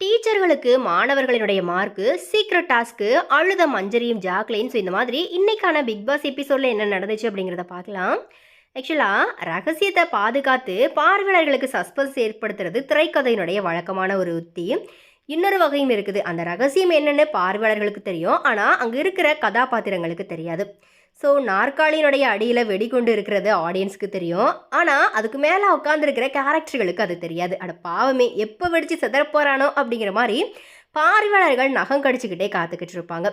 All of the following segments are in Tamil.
டீச்சர்களுக்கு மாணவர்களினுடைய மார்க்கு சீக்ரெட் டாஸ்க்கு அழுத மஞ்சரியும் ஜாக்லின் ஸோ இந்த மாதிரி இன்னைக்கான பிக் பாஸ் எபிசோடில் என்ன நடந்துச்சு அப்படிங்கிறத பார்க்கலாம். ஆக்சுவலாக ரகசியத்தை பாதுகாத்து பார்வையாளர்களுக்கு சஸ்பென்ஸ் ஏற்படுத்துறது திரைக்கதையினுடைய வழக்கமான ஒரு உத்தி. இன்னொரு வகையும் இருக்குது. அந்த ரகசியம் என்னென்னு பார்வையாளர்களுக்கு தெரியும். ஆனால் அங்கே இருக்கிற கதாபாத்திரங்களுக்கு தெரியாது. ஸோ நாற்காலியினுடைய அடியில் வெடிகுண்டு இருக்கிறது ஆடியன்ஸ்க்கு தெரியும். ஆனால் அதுக்கு மேலே உட்காந்துருக்கிற கேரக்டர்களுக்கு அது தெரியாது. அட பாவமே எப்போ வெடித்து செதறப்போகிறானோ அப்படிங்கிற மாதிரி பார்வையாளர்கள் நகம் கடிச்சுக்கிட்டே காத்துக்கிட்டு இருப்பாங்க.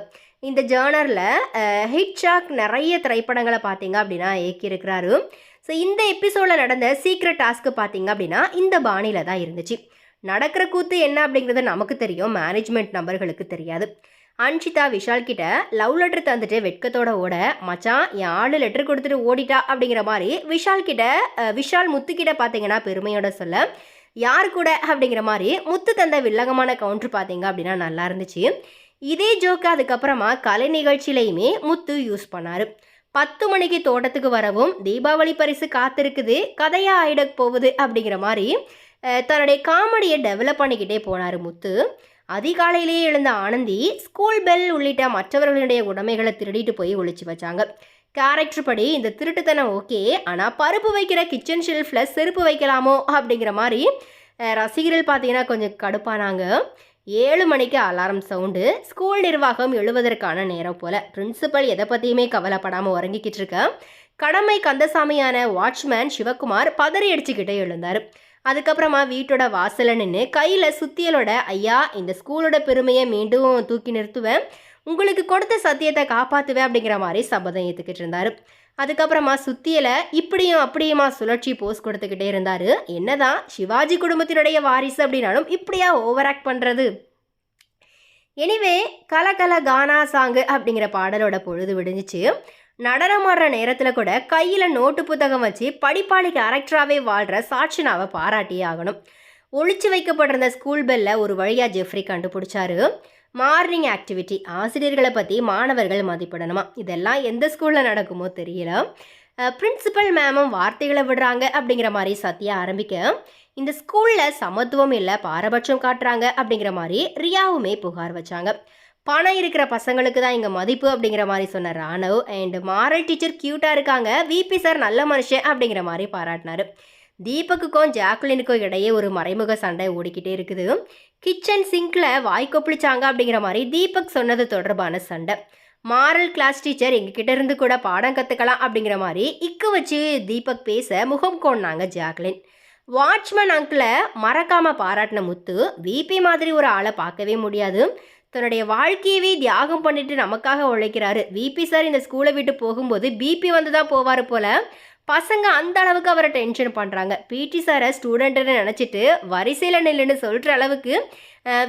இந்த ஜேர்னரில் ஹிட்ஷாக் நிறைய திரைப்படங்களை பார்த்தீங்க அப்படின்னா இயக்கியிருக்கிறாரு. ஸோ இந்த எபிசோடில் நடந்த சீக்ரெட் டாஸ்க்கு பார்த்தீங்க அப்படின்னா இந்த பாணியில் தான் இருந்துச்சு. நடக்கிற கூத்து என்ன அப்படிங்கிறது நமக்கு தெரியும். மேனேஜ்மெண்ட் நபர்களுக்கு தெரியாது. அன்ஷிதா விஷால் கிட்ட லவ் லெட்டர் தந்துட்டு வெட்கத்தோட ஓட மச்சான் என் ஆளு லெட்டர் கொடுத்துட்டு ஓடிட்டா? அப்படிங்கிற மாதிரி விஷால் கிட்ட விஷால் முத்து கிட்ட பார்த்தீங்கன்னா பெருமையோட சொல்ல யார் கூட? அப்படிங்கிற மாதிரி முத்து தந்த வில்லகமான கவுண்டர் பார்த்தீங்க அப்படின்னா நல்லா இருந்துச்சு. இதே ஜோக்கு அதுக்கப்புறமா கலை நிகழ்ச்சியிலையுமே முத்து யூஸ் பண்ணார். பத்து மணிக்கு தோட்டத்துக்கு வரவும் தீபாவளி பரிசு காத்திருக்குது கதையாக ஆயிட போகுது அப்படிங்கிற மாதிரி தன்னுடைய காமெடியை டெவலப் பண்ணிக்கிட்டே போனார் முத்து. அதிகாலையிலேயே எழுந்த ஆனந்தி ஸ்கூல் பெல் உள்ளிட்ட மற்றவர்களுடைய உடைமைகளை திருடிட்டு போய் ஒழிச்சு வச்சாங்க. கேரக்டர் படி இந்த திருட்டுத்தனம் ஓகே ஆனால் பருப்பு வைக்கிற கிச்சன் ஷெல்ஃபில் செருப்பு வைக்கலாமோ அப்படிங்கிற மாதிரி ரசிகர்கள் பார்த்தீங்கன்னா கொஞ்சம் கடுப்பானாங்க. ஏழு மணிக்கு அலாரம் சவுண்டு ஸ்கூல் நிர்வாகம் எழுவதற்கான நேரம் போல. பிரின்சிபல் எதை பற்றியுமே கவலைப்படாமல் உறங்கிக்கிட்டு இருக்க. கடமை கந்தசாமியான வாட்ச்மேன் சிவகுமார் பதறி அடிச்சுக்கிட்டே எழுந்தார். அதுக்கப்புறமா வீட்டோட வாசலை நின்று கையில் சுத்தியலோட ஐயா இந்த ஸ்கூலோட பெருமையை மீண்டும் தூக்கி நிறுத்துவேன். உங்களுக்கு கொடுத்த சத்தியத்தை காப்பாற்றுவேன் அப்படிங்கிற மாதிரி சபதம் ஏற்றுக்கிட்டு இருந்தார். அதுக்கப்புறமா சுத்தியலை இப்படியும் அப்படியுமா சுழற்சி போஸ் கொடுத்துக்கிட்டே இருந்தார். என்னதான் சிவாஜி குடும்பத்தினுடைய வாரிசு அப்படின்னாலும் இப்படியா ஓவர் ஆக்ட் பண்ணுறது எனிவே கலகல கானா சாங்கு அப்படிங்கிற பாடலோட பொழுது விடிஞ்சிச்சு. நடனமாடுற நேரத்தில் கூட கையில் நோட்டு புத்தகம் வச்சு படிப்பாளி கேரக்டராகவே வாழ்கிற சாட்சினாவை பாராட்டியே ஆகணும். ஒழிச்சு வைக்கப்பட்டிருந்த ஸ்கூல் பெல்ல ஒரு வழியாக ஜெஃப்ரி கண்டுபிடிச்சாரு. மார்னிங் ஆக்டிவிட்டி ஆசிரியர்களை பற்றி மாணவர்கள் மதிப்பிடணுமா? இதெல்லாம் எந்த ஸ்கூலில் நடக்குமோ தெரியல. பிரின்சிபல் மேமும் வார்த்தைகளை விடுறாங்க அப்படிங்கிற மாதிரி சத்யா ஆரம்பிக்க இந்த ஸ்கூலில் சமத்துவம் இல்லை பாரபட்சம் காட்டுறாங்க அப்படிங்கிற மாதிரி ரியாவுமே புகார் வச்சாங்க. பணம் இருக்கிற பசங்களுக்கு தான் இங்கே மதிப்பு அப்படிங்கிற மாதிரி சொன்ன ராணவ் அண்ட் மாரல் டீச்சர் க்யூட்டாக இருக்காங்க விபி சார் நல்ல மனுஷன் அப்படிங்கிற மாதிரி பாராட்டினாரு. தீபக்குக்கும் ஜாக்குலினுக்கும் இடையே ஒரு மறைமுக சண்டை ஓடிக்கிட்டே இருக்குது. கிச்சன் சிங்கில் வாய்க்கொப்பிளிச்சாங்க அப்படிங்கிற மாதிரி தீபக் சொன்னது தொடர்பான சண்டை. மாரல் கிளாஸ் டீச்சர் எங்ககிட்ட இருந்து கூட பாடம் கற்றுக்கலாம் அப்படிங்கிற மாதிரி இக்கு வச்சு தீபக் பேச முகம் கோணாங்க ஜாக்லின். வாட்ச்மேன் அங்கிளை மறக்காமல் பாராட்டின முத்து விபி மாதிரி ஒரு ஆளை பார்க்கவே முடியாது. தன்னுடைய வாழ்க்கையவே தியாகம் பண்ணிட்டு நமக்காக உழைக்கிறாரு. விபி சார் இந்த ஸ்கூலை விட்டு போகும்போது பிபி வந்து தான் போவார் போல. பசங்க அந்த அளவுக்கு அவரை டென்ஷன் பண்ணுறாங்க பிடி சாரை ஸ்டூடெண்ட்டுன்னு நினச்சிட்டு வரிசையில் நில்லுன்னு சொல்கிற அளவுக்கு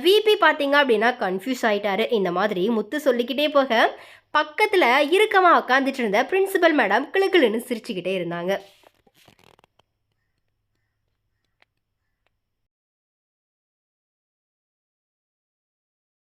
விபி பார்த்தீங்க அப்படின்னா கன்ஃபியூஸ் ஆகிட்டாரு இந்த மாதிரி முத்து சொல்லிக்கிட்டே போக பக்கத்தில் இறுக்கமாக உட்காந்துட்டு இருந்த பிரின்சிபல் மேடம் கிளுக்கிளுன்னு சிரிச்சுக்கிட்டே இருந்தாங்க.